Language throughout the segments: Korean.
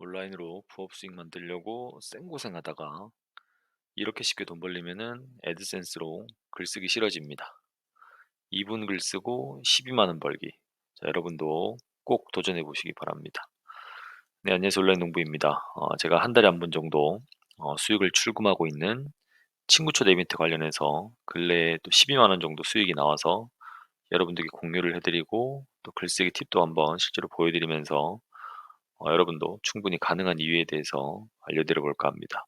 온라인으로 부업 수익 만들려고 쌩고생하다가 이렇게 쉽게 돈 벌리면은 애드센스로 글쓰기 싫어집니다. 2분 글 쓰고 12만 원 벌기. 자, 여러분도 꼭 도전해 보시기 바랍니다. 네, 안녕하세요. 온라인 농부입니다. 어, 제가 한 달에 한 번 정도 어, 수익을 출금하고 있는 친구 초대 이벤트 관련해서 근래에 또 12만 원 정도 수익이 나와서 여러분들께 공유를 해드리고 또 글쓰기 팁도 한번 실제로 보여드리면서 어, 여러분도 충분히 가능한 이유에 대해서 알려드려 볼까 합니다.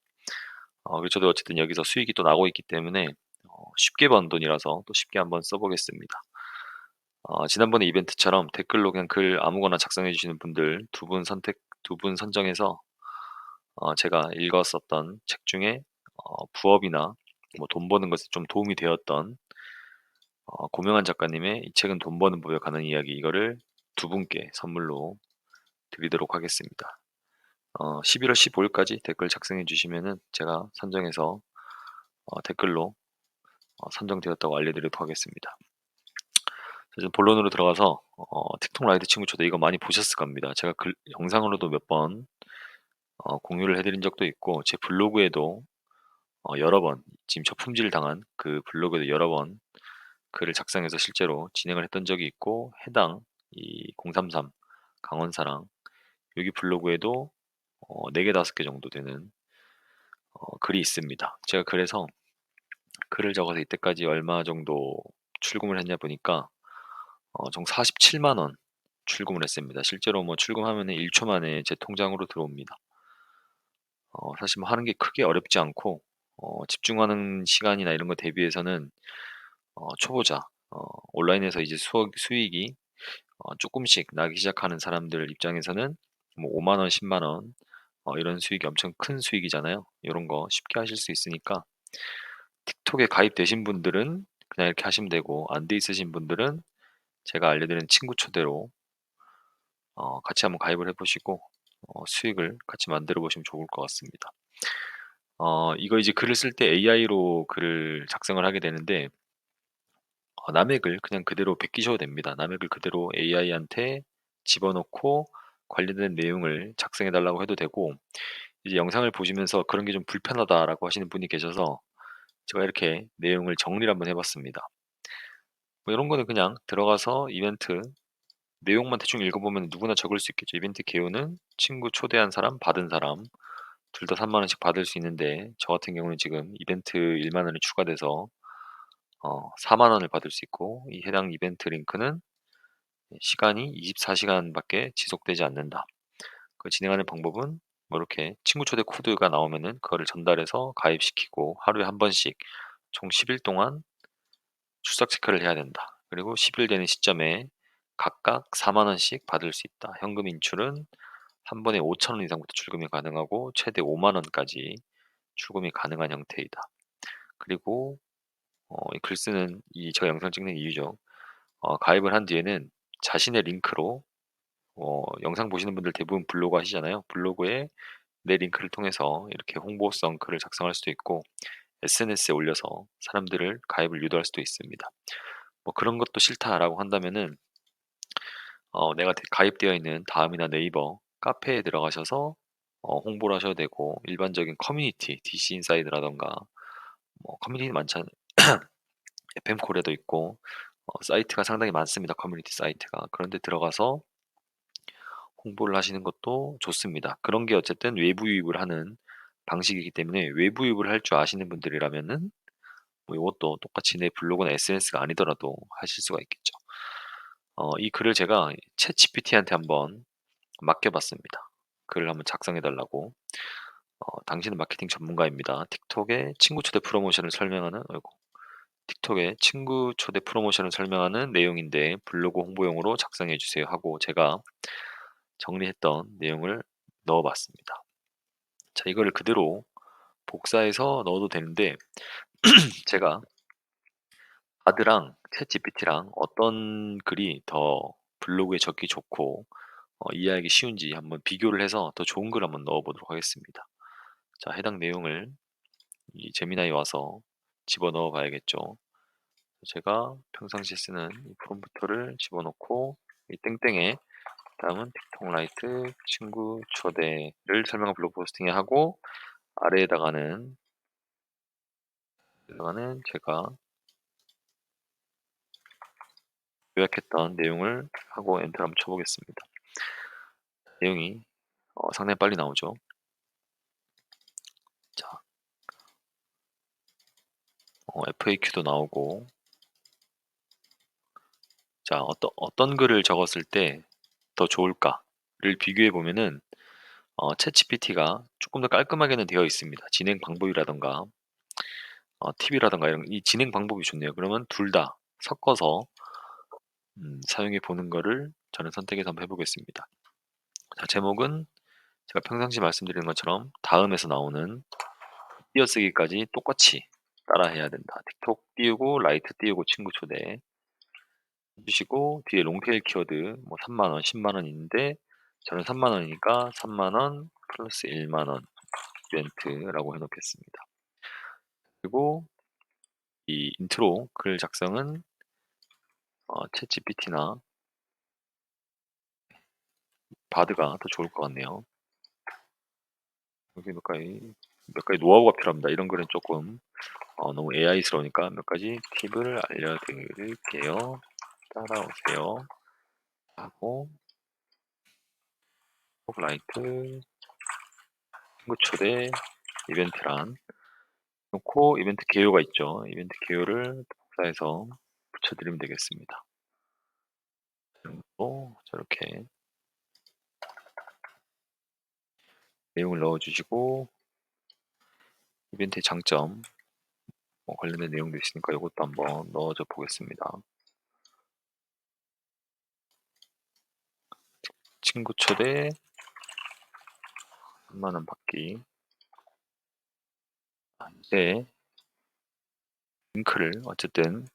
어, 그리고 저도 어쨌든 여기서 수익이 또 나고 있기 때문에 어, 쉽게 번 돈이라서 또 쉽게 한번 써보겠습니다. 어, 지난번에 이벤트처럼 댓글로 그냥 글 아무거나 작성해 주시는 분들 두 분 선택, 두 분 선정해서 어, 제가 읽었었던 책 중에 어, 부업이나 뭐 돈 버는 것에 좀 도움이 되었던 어, 고명한 작가님의 이 책은 돈 버는 법에 관한 이야기 이거를 두 분께 선물로 드리도록 하겠습니다. 어, 11월 15일까지 댓글 작성해 주시면은 제가 선정해서 어, 댓글로 어, 선정되었다고 알려드리도록 하겠습니다. 이제 본론으로 들어가서 어, 틱톡 라이드 친구 초대 이거 많이 보셨을 겁니다. 제가 글, 영상으로도 몇번 어, 공유를 해드린 적도 있고 제 블로그에도 어, 여러 번 지금 저품질 당한 그 블로그에도 여러 번 글을 작성해서 실제로 진행을 했던 적이 있고 해당 이 033 강원사랑 여기 블로그에도 어, 4개 5개 정도 되는 어, 글이 있습니다. 제가 그래서 글을 적어서 이때까지 얼마 정도 출금을 했냐 보니까 어, 총 47만 원 출금을 했습니다. 실제로 뭐 출금하면 1초 만에 제 통장으로 들어옵니다. 어, 사실 뭐 하는 게 크게 어렵지 않고 어, 집중하는 시간이나 이런 거 대비해서는 어, 초보자 어, 온라인에서 이제 수, 수익이 어, 조금씩 나기 시작하는 사람들 입장에서는 뭐 5만 원, 10만 원 어, 이런 수익이 엄청 큰 수익이잖아요. 이런 거 쉽게 하실 수 있으니까 틱톡에 가입되신 분들은 그냥 이렇게 하시면 되고 안 돼 있으신 분들은 제가 알려드리는 친구 초대로 어, 같이 한번 가입을 해 보시고 어, 수익을 같이 만들어 보시면 좋을 것 같습니다. 어, 이거 이제 글을 쓸 때 AI로 글을 작성을 하게 되는데 어, 남의 글 그냥 그대로 베끼셔도 됩니다. 남의 글 그대로 AI한테 집어넣고 관련된 내용을 작성해 달라고 해도 되고 이제 영상을 보시면서 그런 게 좀 불편하다라고 하시는 분이 계셔서 제가 이렇게 내용을 정리를 한번 해 봤습니다. 뭐 이런 거는 그냥 들어가서 이벤트 내용만 대충 읽어보면 누구나 적을 수 있겠죠. 이벤트 개요는 친구 초대한 사람, 받은 사람 둘 다 3만 원씩 받을 수 있는데 저 같은 경우는 지금 이벤트 1만 원이 추가돼서 어, 4만 원을 받을 수 있고 이 해당 이벤트 링크는 시간이 24시간밖에 지속되지 않는다. 그 진행하는 방법은 뭐 이렇게 친구 초대 코드가 나오면은 그거를 전달해서 가입시키고 하루에 한 번씩 총 10일 동안 출석 체크를 해야 된다. 그리고 10일 되는 시점에 각각 4만 원씩 받을 수 있다. 현금 인출은 한 번에 5천 원 이상부터 출금이 가능하고 최대 5만 원까지 출금이 가능한 형태이다. 그리고 어, 글 쓰는 이 제가 영상 찍는 이유죠. 어, 가입을 한 뒤에는 자신의 링크로 어, 영상 보시는 분들 대부분 블로그 하시잖아요. 블로그에 내 링크를 통해서 이렇게 홍보성 글을 작성할 수도 있고 SNS에 올려서 사람들을 가입을 유도할 수도 있습니다. 뭐 그런 것도 싫다라고 한다면은 어, 내가 가입되어 있는 다음이나 네이버 카페에 들어가셔서 어, 홍보를 하셔도 되고 일반적인 커뮤니티 DC 인사이드라던가 뭐 커뮤니티 많잖아요. FM 콜에도 있고 어, 사이트가 상당히 많습니다. 커뮤니티 사이트가 그런데 들어가서 홍보를 하시는 것도 좋습니다. 그런 게 어쨌든 외부 유입을 하는 방식이기 때문에 외부 유입을 할 줄 아시는 분들이라면은 뭐 이것도 똑같이 내 블로그나 SNS가 아니더라도 하실 수가 있겠죠. 어, 이 글을 제가 챗 GPT한테 한번 맡겨봤습니다. 글을 한번 작성해 달라고. 어, 당신은 마케팅 전문가입니다. 틱톡에 친구 초대 프로모션을 설명하는 어이구, 틱톡에 친구 초대 프로모션을 설명하는 내용인데 블로그 홍보용으로 작성해 주세요 하고 제가 정리했던 내용을 넣어 봤습니다. 자, 이거를 그대로 복사해서 넣어도 되는데 제가 아드랑 챗 GPT랑 어떤 글이 더 블로그에 적기 좋고 어, 이해하기 쉬운지 한번 비교를 해서 더 좋은 글 한번 넣어 보도록 하겠습니다. 자, 해당 내용을 이 제미나이 와서 집어넣어 봐야겠죠. 제가 평상시에 쓰는 이 프롬프터를 집어넣고 이 땡땡에 다음은 틱톡 라이트 친구 초대를 설명한 블로그 포스팅에 하고 아래에다가는 에다가는 제가 요약했던 내용을 하고 엔터 한번 쳐보겠습니다. 내용이 어, 상당히 빨리 나오죠. 어, FAQ도 나오고 자 어떤 어떤 글을 적었을 때 더 좋을까를 비교해 보면은 어, 챗GPT가 조금 더 깔끔하게는 되어 있습니다. 진행 방법이라던가 어, 팁이라던가 이런 이 진행 방법이 좋네요. 그러면 둘 다 섞어서 음, 사용해 보는 거를 저는 선택해서 한번 해보겠습니다. 자, 제목은 제가 평상시 말씀드리는 것처럼 다음에서 나오는 띄어쓰기까지 똑같이 따라 해야 된다. 틱톡 띄우고 라이트 띄우고 친구 초대 해 주시고 뒤에 롱테일 키워드 뭐 3만 원, 10만 원 있는데 저는 3만 원이니까 3만 원 플러스 1만 원 이벤트라고 해 놓겠습니다. 그리고 이 인트로 글 작성은 어, 챗 GPT나 바드가 더 좋을 것 같네요. 여기 몇 가지 몇 가지 노하우가 필요합니다. 이런 글은 조금 어, 너무 AI스러우니까 몇 가지 팁을 알려드릴게요. 따라오세요. 하고 라이트 친구 초대 이벤트란 놓고 이벤트 개요가 있죠. 이벤트 개요를 복사해서 붙여드리면 되겠습니다. 그리고 저렇게 내용을 넣어주시고 이벤트의 장점 뭐 관련된 내용도 있으니까 이것도 한번 넣어줘 보겠습니다. 친구 초대 3만원 받기 아, 이제 링크를 어쨌든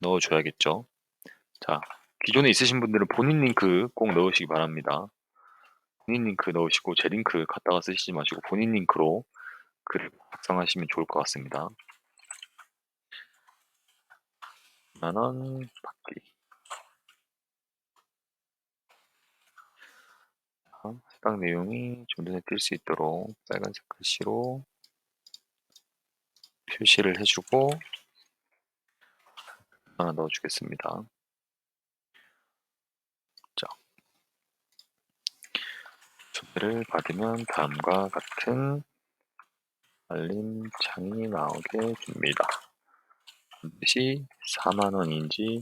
넣어줘야겠죠. 자, 기존에 있으신 분들은 본인 링크 꼭 넣으시기 바랍니다. 본인 링크 넣으시고 제 링크 갖다가 쓰시지 마시고 본인 링크로 글을 작성하시면 좋을 것 같습니다. 만원 받기 해당 내용이 좀 눈에 띌 수 있도록 빨간색 글씨로 표시를 해주고 하나 넣어주겠습니다. 자, 초대를 받으면 다음과 같은 알림창이 나오게 됩니다. 반드시 4만원인지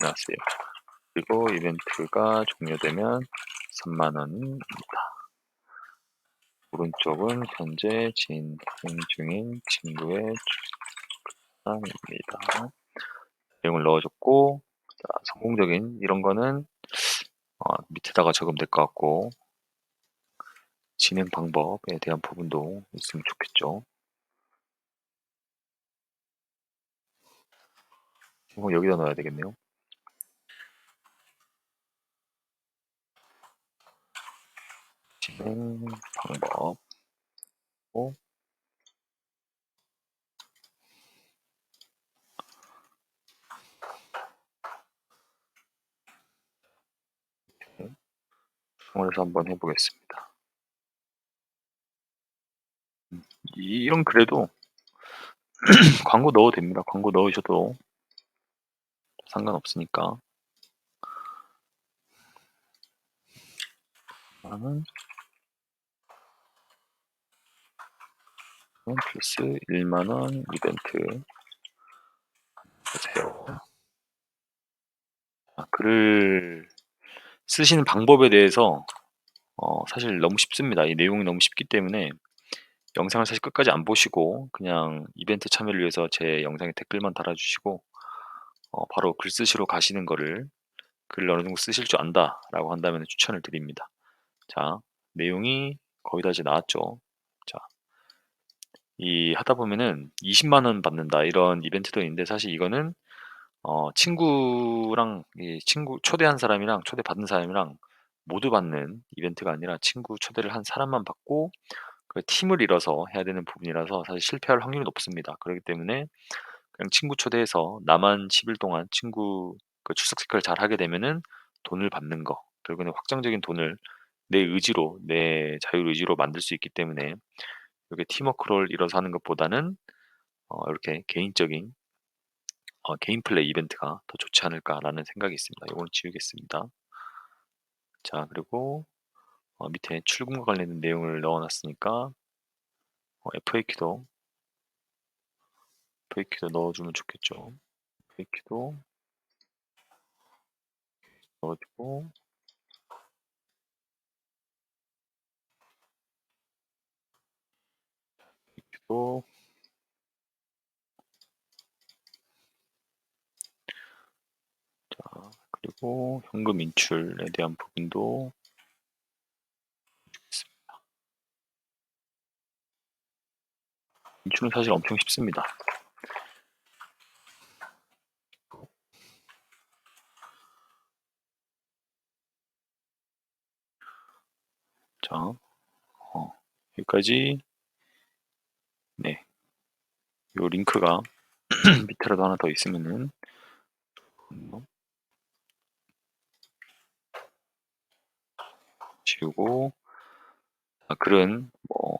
나세요. 그리고 이벤트가 종료되면 3만원입니다. 오른쪽은 현재 진행 중인 친구의 출산입니다. 내용을 넣어줬고 자, 성공적인 이런 거는 어, 밑에다가 적으면 될 것 같고 진행 방법에 대한 부분도 있으면 좋겠죠. 이거 여기다 넣어야 되겠네요. 진행 방법 통해서 한번 해보겠습니다. 이런 글에도 광고 넣어도 됩니다. 광고 넣으셔도 상관없으니까. 나는 플러스 1만원 이벤트 보세요. 아, 글을 쓰시는 방법에 대해서 어, 사실 너무 쉽습니다. 이 내용이 너무 쉽기 때문에 영상을 사실 끝까지 안 보시고 그냥 이벤트 참여를 위해서 제 영상에 댓글만 달아주시고 어, 바로 글 쓰시러 가시는 거를 글을 어느 정도 쓰실 줄 안다 라고 한다면 추천을 드립니다. 자 내용이 거의 다 이제 나왔죠. 자, 이 하다 보면은 20만 원 받는다 이런 이벤트도 있는데 사실 이거는 어, 친구랑 이 친구 초대한 사람이랑 초대 받은 사람이랑 모두 받는 이벤트가 아니라 친구 초대를 한 사람만 받고 그 팀을 이뤄서 해야 되는 부분이라서 사실 실패할 확률이 높습니다. 그렇기 때문에 그냥 친구 초대해서 나만 10 일 동안 친구 그 출석 체크를 잘 하게 되면은 돈을 받는 거 결국에는 확정적인 돈을 내 의지로 내 자율 의지로 만들 수 있기 때문에 이렇게 팀워크를 이뤄서 하는 것보다는 어 이렇게 개인적인 어 '개인 플레이 이벤트가 더 좋지 않을까.'라는 생각이 있습니다. 요거는 지우겠습니다. 자 그리고 어 밑에 출금과 관련된 내용을 넣어 놨으니까 어 FAQ도 FAQ도 넣어 주면 좋겠죠. FAQ도 넣어 주고 FAQ도 자 그리고 현금 인출에 대한 부분도 주겠습니다. 인출은 사실 엄청 쉽습니다. 자, 어, 여기까지. 네, 요 링크가 밑에라도 하나 더 있으면은. 지우고. 아, 글은 뭐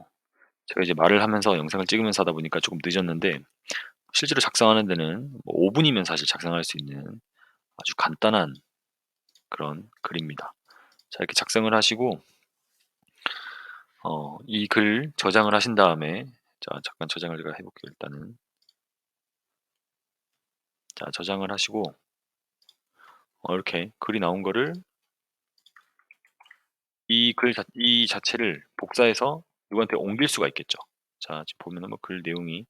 제가 이제 말을 하면서 영상을 찍으면서 하다 보니까 조금 늦었는데 실제로 작성하는 데는 뭐 5 분이면 사실 작성할 수 있는 아주 간단한 그런 글입니다. 자 이렇게 작성을 하시고 어, 이 글 저장을 하신 다음에 자 잠깐 저장을 제가 해 볼게요 일단은 자 저장을 하시고 어, 이렇게 글이 나온 거를 이글이 자체를 복사해서 누구한테 옮길 수가 있겠죠. 자 지금 보면은 뭐글 내용이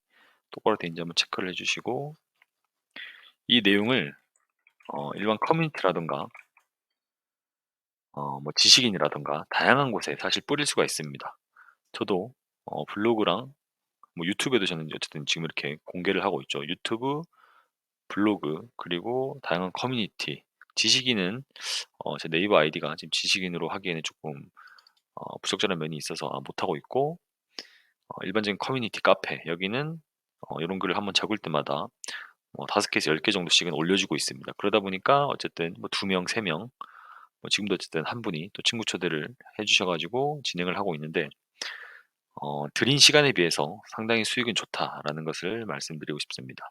똑바로 되어 있는지 한번 체크를 해주시고 이 내용을 어, 일반 커뮤니티라든가 어, 뭐 지식인이라든가 다양한 곳에 사실 뿌릴 수가 있습니다. 저도 어, 블로그랑 뭐 유튜브에도 저는 어쨌든 지금 이렇게 공개를 하고 있죠. 유튜브, 블로그 그리고 다양한 커뮤니티 지식인은 어, 제 네이버 아이디가 지금 지식인으로 하기에는 조금 어, 부적절한 면이 있어서 아, 못하고 있고 어, 일반적인 커뮤니티 카페 여기는 어, 이런 글을 한번 적을 때마다 뭐 다섯 개에서 열개 정도씩은 올려주고 있습니다. 그러다 보니까 어쨌든 뭐두 명, 세 명, 뭐 지금도 어쨌든 한 분이 또 친구 초대를 해 주셔 가지고 진행을 하고 있는데 어, 들인 시간에 비해서 상당히 수익은 좋다라는 것을 말씀드리고 싶습니다.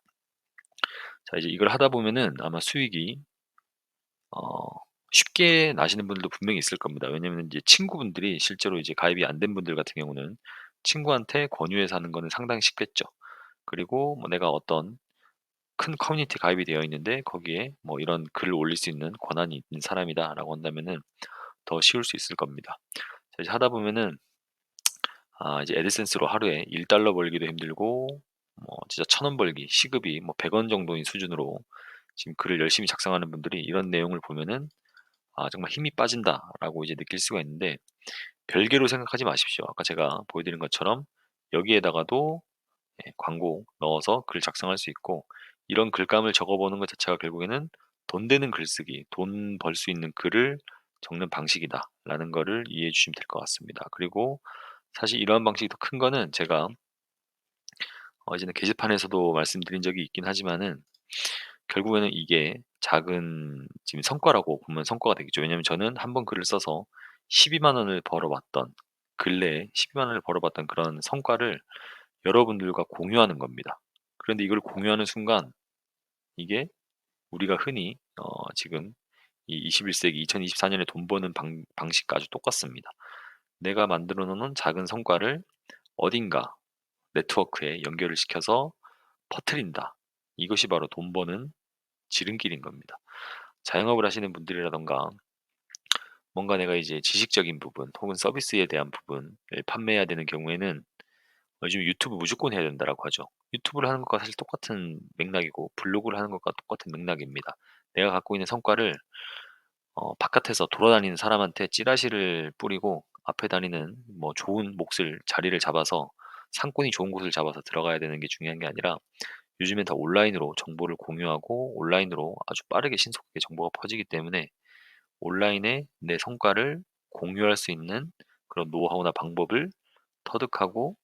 자 이제 이걸 하다 보면은 아마 수익이 어, 쉽게 나시는 분들도 분명히 있을 겁니다. 왜냐면 이제 친구분들이 실제로 이제 가입이 안 된 분들 같은 경우는 친구한테 권유해서 하는 거는 상당히 쉽겠죠. 그리고 뭐 내가 어떤 큰 커뮤니티 가입이 되어 있는데 거기에 뭐 이런 글을 올릴 수 있는 권한이 있는 사람이다라고 한다면은 더 쉬울 수 있을 겁니다. 자, 이제 하다 보면은 아, 이제 애드센스로 하루에 1 달러 벌기도 힘들고 뭐 진짜 천원 벌기 시급이 뭐 100 원 정도인 수준으로 지금 글을 열심히 작성하는 분들이 이런 내용을 보면은 아, 정말 힘이 빠진다라고 이제 느낄 수가 있는데 별개로 생각하지 마십시오. 아까 제가 보여드린 것처럼 여기에다가도 예, 광고 넣어서 글 작성할 수 있고 이런 글감을 적어보는 것 자체가 결국에는 돈 되는 글쓰기, 돈 벌 수 있는 글을 적는 방식이다라는 거를 이해해 주시면 될 것 같습니다. 그리고 사실 이러한 방식이 더 큰 거는 제가 어, 이제는 게시판에서도 말씀드린 적이 있긴 하지만은 결국에는 이게 작은 지금 성과라고 보면 성과가 되겠죠. 왜냐면 저는 한번 글을 써서 12만 원을 벌어봤던 근래에 12만 원을 벌어봤던 그런 성과를 여러분들과 공유하는 겁니다. 그런데 이걸 공유하는 순간 이게 우리가 흔히 어, 지금 이 21 세기 2024 년에 돈 버는 방, 방식과 아주 똑같습니다. 내가 만들어 놓은 작은 성과를 어딘가 네트워크에 연결을 시켜서 퍼트린다. 이것이 바로 돈 버는 지름길인 겁니다. 자영업을 하시는 분들이라던가 뭔가 내가 이제 지식적인 부분 혹은 서비스에 대한 부분을 판매해야 되는 경우에는 요즘 유튜브 무조건 해야 된다라고 하죠. 유튜브를 하는 것과 사실 똑같은 맥락이고 블로그를 하는 것과 똑같은 맥락입니다. 내가 갖고 있는 성과를 어, 바깥에서 돌아다니는 사람한테 찌라시를 뿌리고 앞에 다니는 뭐 좋은 몫을 자리를 잡아서 상권이 좋은 곳을 잡아서 들어가야 되는 게 중요한 게 아니라 요즘엔 다 온라인으로 정보를 공유하고 온라인으로 아주 빠르게 신속하게 정보가 퍼지기 때문에 온라인에 내 성과를 공유할 수 있는 그런 노하우나 방법을 터득하고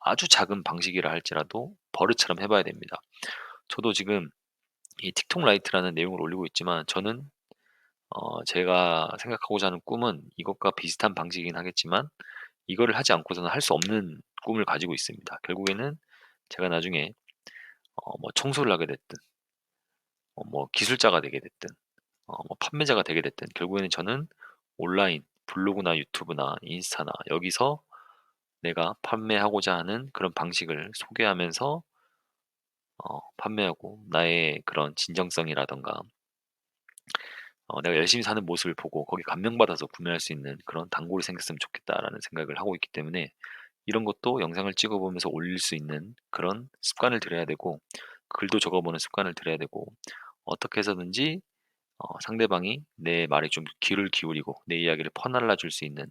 아주 작은 방식이라 할지라도 버릇처럼 해 봐야 됩니다. 저도 지금 이 틱톡 라이트라는 내용을 올리고 있지만 저는 어 제가 생각하고자 하는 꿈은 이것과 비슷한 방식이긴 하겠지만 이거를 하지 않고서는 할 수 없는 꿈을 가지고 있습니다. 결국에는 제가 나중에 어 뭐 청소를 하게 됐든 어 뭐 기술자가 되게 됐든 어 뭐 판매자가 되게 됐든 결국에는 저는 온라인 블로그나 유튜브나 인스타나 여기서 내가 판매하고자 하는 그런 방식을 소개하면서 어 판매하고 나의 그런 진정성이라든가 어 '내가 열심히 사는 모습을 보고 거기에 감명받아서 구매할 수 있는 그런 단골이 생겼으면 좋겠다.'라는 생각을 하고 있기 때문에 이런 것도 영상을 찍어 보면서 올릴 수 있는 그런 습관을 들여야 되고 글도 적어 보는 습관을 들여야 되고 어떻게 해서든지 어 상대방이 내 말에 좀 귀를 기울이고 내 이야기를 퍼날라 줄 수 있는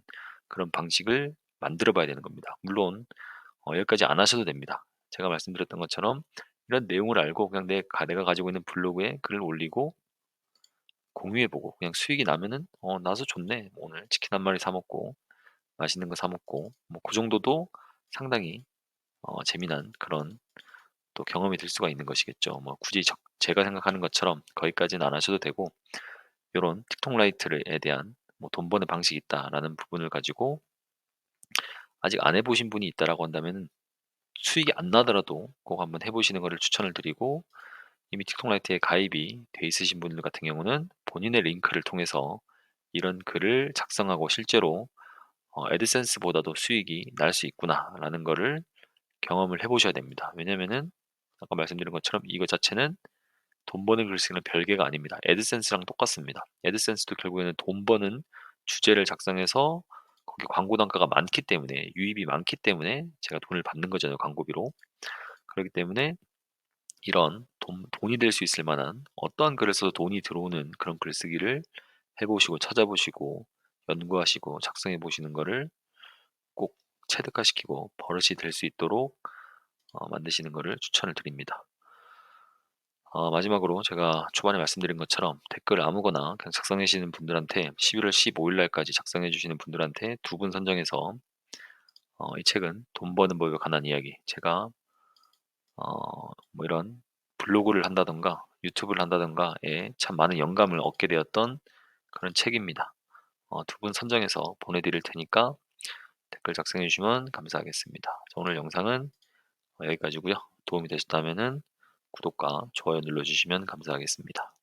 그런 방식을 만들어 봐야 되는 겁니다. 물론 어 여기까지 안 하셔도 됩니다. 제가 말씀드렸던 것처럼 이런 내용을 알고 그냥 내가 내가 가지고 있는 블로그에 글을 올리고 공유해 보고 그냥 수익이 나면은 '어 나서 좋네. 오늘 치킨 한 마리 사 먹고 맛있는 거 사 먹고.' 뭐그 정도도 상당히 어 재미난 그런 또 경험이 될 수가 있는 것이겠죠. 뭐 굳이 적 제가 생각하는 것처럼 거기까지는 안 하셔도 되고 요런 틱톡 라이트에 대한 뭐 '돈 버는 방식이 있다.'라는 부분을 가지고 아직 안 해 보신 분이 있다라고 한다면은 수익이 안 나더라도 꼭 한번 해 보시는 거를 추천을 드리고 이미 틱톡 라이트에 가입이 돼 있으신 분들 같은 경우는 본인의 링크를 통해서 이런 글을 작성하고 실제로 어 '애드센스보다도 수익이 날 수 있구나.'라는 거를 경험을 해 보셔야 됩니다. 왜냐면은 아까 말씀드린 것처럼 이거 자체는 돈 버는 글 쓰기는 별개가 아닙니다. 애드센스랑 똑같습니다. 애드센스도 결국에는 돈 버는 주제를 작성해서 거기 광고 단가가 많기 때문에 유입이 많기 때문에 제가 돈을 받는 거잖아요, 광고비로. 그렇기 때문에 이런 돈 돈이 될 수 있을 만한 어떠한 써도 돈이 들어오는 그런 글쓰기를 해 보시고 찾아보시고 연구하시고 작성해 보시는 거를 꼭 체득화시키고 버릇이 될 수 있도록 어 만드시는 거를 추천을 드립니다. 어 마지막으로 제가 초반에 말씀드린 것처럼 댓글 아무거나 그냥 작성하시는 분들한테 11월 15일 날까지 작성해 주시는 분들한테 두 분 선정해서 어 이 책은 돈 버는 법에 관한 이야기 제가 어 뭐 이런 블로그를 한다든가 유튜브를 한다든가에 참 많은 영감을 얻게 되었던 그런 책입니다. 어 두 분 선정해서 보내 드릴 테니까 댓글 작성해 주시면 감사하겠습니다. 자 오늘 영상은 어 여기까지고요. 도움이 되셨다면은 구독과 좋아요 눌러 주시면 감사하겠습니다.